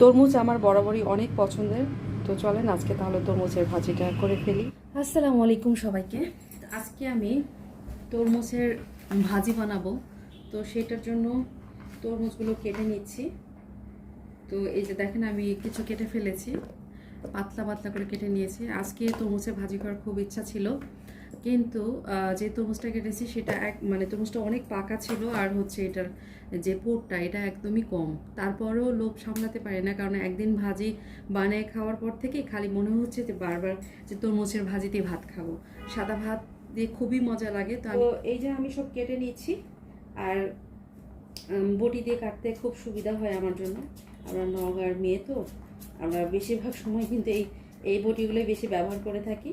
তরমুজ আমার বরাবরই অনেক পছন্দের। তো চলেন আজকে তাহলে তরমুজের ভাজিটা করে ফেলি। আসসালামু আলাইকুম সবাইকে। আজকে আমি তরমুজের ভাজি বানাবো। তো সেটার জন্য তরমুজগুলো কেটে নিচ্ছি। তো এই যে দেখেন আমি কিছু কেটে ফেলেছি। পাতলা পাতলা করে কেটে নিয়েছি। আজকে তরমুজের ভাজি করার খুব ইচ্ছা ছিল। কিন্তু যে তরমুজটা কেটেছি সেটা এক মানে তরমুজটা অনেক পাকা ছিল আর হচ্ছে এটার যে পোটটা, এটা একদমই কম। তারপরেও লোভ সামলাতে পারি না কারণ একদিন ভাজি বানিয়ে খাওয়ার পর থেকে খালি মনে হচ্ছে যে বারবার যে তরমুজের ভাজিতে ভাত খাব। সাদা ভাত দিয়ে খুবই মজা লাগে, তো এই যে আমি সব কেটে নিচ্ছি আর বটি দিয়ে কাটতে খুব সুবিধা হয় আমার জন্য। আমরা নগার মেয়ে তো, আমরা বেশিরভাগ সময় কিন্তু এই এই বটিগুলোই বেশি ব্যবহার করে থাকি।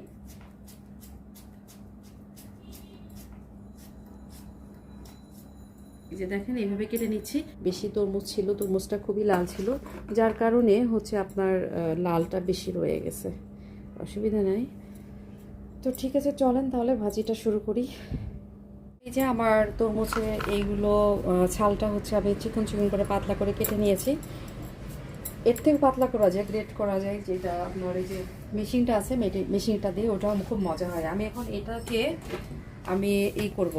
এই যে দেখেন, এইভাবে কেটে নিচ্ছি। বেশি তরমুজ ছিল, তরমুজটা খুবই লাল ছিল, যার কারণে হচ্ছে আপনার লালটা বেশি রয়ে গেছে। অসুবিধা নাই। তো ঠিক আছে, চলেন তাহলে ভাজিটা শুরু করি। এই যে আমার তরমুজে এইগুলো ছালটা হচ্ছে আমি চিকন চিকন করে পাতলা করে কেটে নিয়েছি। এর থেকে পাতলা করা যায়, গ্রেট করা যায়, যেটা আপনার এই যে মেশিনটা আছে মেশিনটা দিয়ে ওটাও খুব মজা হয়। আমি এখন এটাকে আমি এই করব।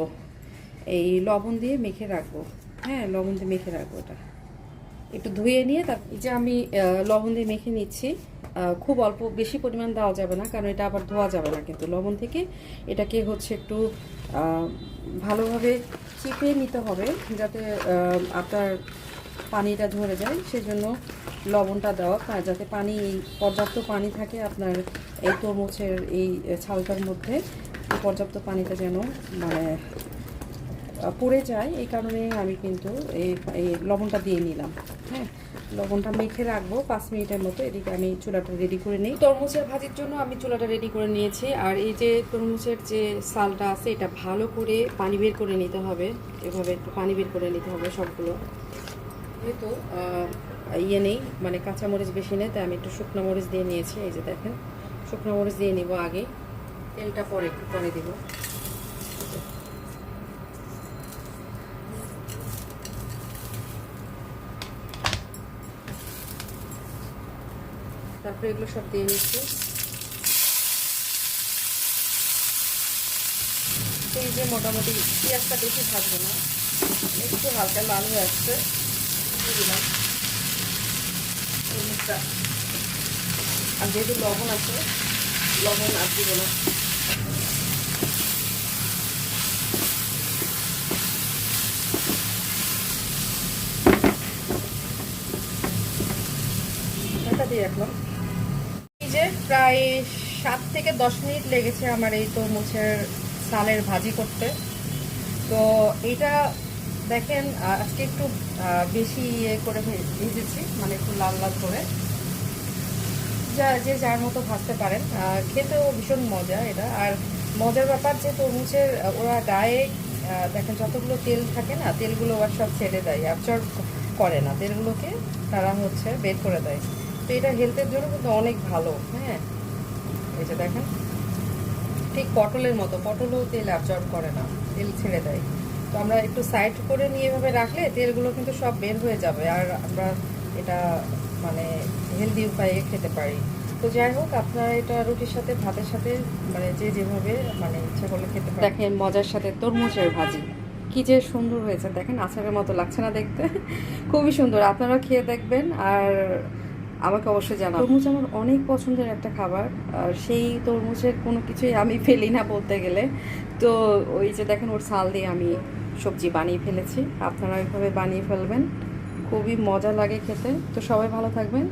এই লবণ দিয়ে মেখে রাখব। হ্যাঁ লবণ দিয়ে মেখে রাখব এটা একটু ধুয়ে নিয়ে তার যে আমি লবণ দিয়ে মেখে নিচ্ছি খুব অল্প, বেশি পরিমাণ দেওয়া যাবে না, কারণ এটা আবার ধোয়া যাবে না কিন্তু। লবণ থেকে এটাকে হচ্ছে একটু ভালোভাবে চিপে নিতে হবে যাতে আপনার পানিটা ধরে যায়। সেজন্য লবণটা দেওয়া যাতে পানি, পর্যাপ্ত পানি থাকে আপনার এই তরমুজের এই ছালটার মধ্যে পর্যাপ্ত পানিটা যেন মানে পড়ে যায়, এই কারণে আমি কিন্তু এই লবণটা দিয়ে নিলাম। হ্যাঁ লবণটা মেখে রাখব, পাঁচ মিনিটের মতো। এদিকে আমি চুলাটা রেডি করে নিই। তরমুজের ভাজির জন্য আমি চুলাটা রেডি করে নিয়েছি। আর এই যে তরমুজের যে সালটা আছে, এটা ভালো করে পানি বের করে নিতে হবে। এভাবে একটু পানি বের করে নিতে হবে সবগুলো। যেহেতু ইয়ে নেই মানে কাঁচামরিচ বেশি নেই, তাই আমি একটু শুকনো মরিচ দিয়ে নিয়েছি। এই যে দেখেন, শুকনো মরিচ দিয়ে নিব আগে। তেলটা পরে একটু পরে দিব। তারপরে এগুলো সব দিয়ে নিচ্ছি এই যে মোটামুটি পেঁয়াজটা বেশি ভাজবো না, একটু হালকা লাল হয়ে আসছে দিলাম। আর যেহেতু লবণ আছে, লবণ আর দিব না। দিয়ে রাখলাম। প্রায় সাত থেকে দশ মিনিট লেগেছে আমার এই তরমুজের সালের ভাজি করতে। তো এটা দেখেন আজকে একটু বেশি ইয়ে করে ভেজেছি মানে একটু লাল লাল করে। যা, যে যার মতো ভাজতে পারেন। খেতেও ভীষণ মজা এটা। আর মজার ব্যাপার যে তরমুজের ওরা গায়ে দেখেন যতগুলো তেল থাকে না, তেলগুলো ওরা সব ছেড়ে দেয় অ্যাবজর্ব করে না। তেলগুলোকে তারা হচ্ছে বের করে দেয়। তো এটা হেলথের জন্য কিন্তু অনেক ভালো হ্যাঁ? এই যে দেখেন, ঠিক পটলের মতো, পটলও তেল অ্যাবজর্ব করে না, তেল ছেড়ে দেয়। তো আমরা একটু সাইড করে নিয়ে এভাবে রাখলে তেলগুলো কিন্তু সব বের হয়ে যাবে, আর আমরা এটা মানে হেলদি উপায়ে খেতে পারি। তো যাই হোক, আপনারা এটা রুটির সাথে, ভাতের সাথে মানে যে যেভাবে মানে ইচ্ছা করলে খেতে পারেন। দেখেন, মজার সাথে তরমুজের ভাজি, কি যে সুন্দর হয়েছে। দেখেন, আচারের মতো লাগছে না দেখতে। খুবই সুন্দর আপনারা খেয়ে দেখবেন। আর আমাকে অবশ্যই জানা তরমুজ আমার অনেক পছন্দের একটা খাবার, আর সেই তরমুজের কোনো কিছুই আমি ফেলি না বলতে গেলে। তো ওই যে দেখেন, ওর ছাল দিয়ে আমি সবজি বানিয়ে ফেলেছি। আপনারা ওইভাবে বানিয়ে ফেলবেন। খুবই মজা লাগে খেতে। তো সবাই ভালো থাকবেন।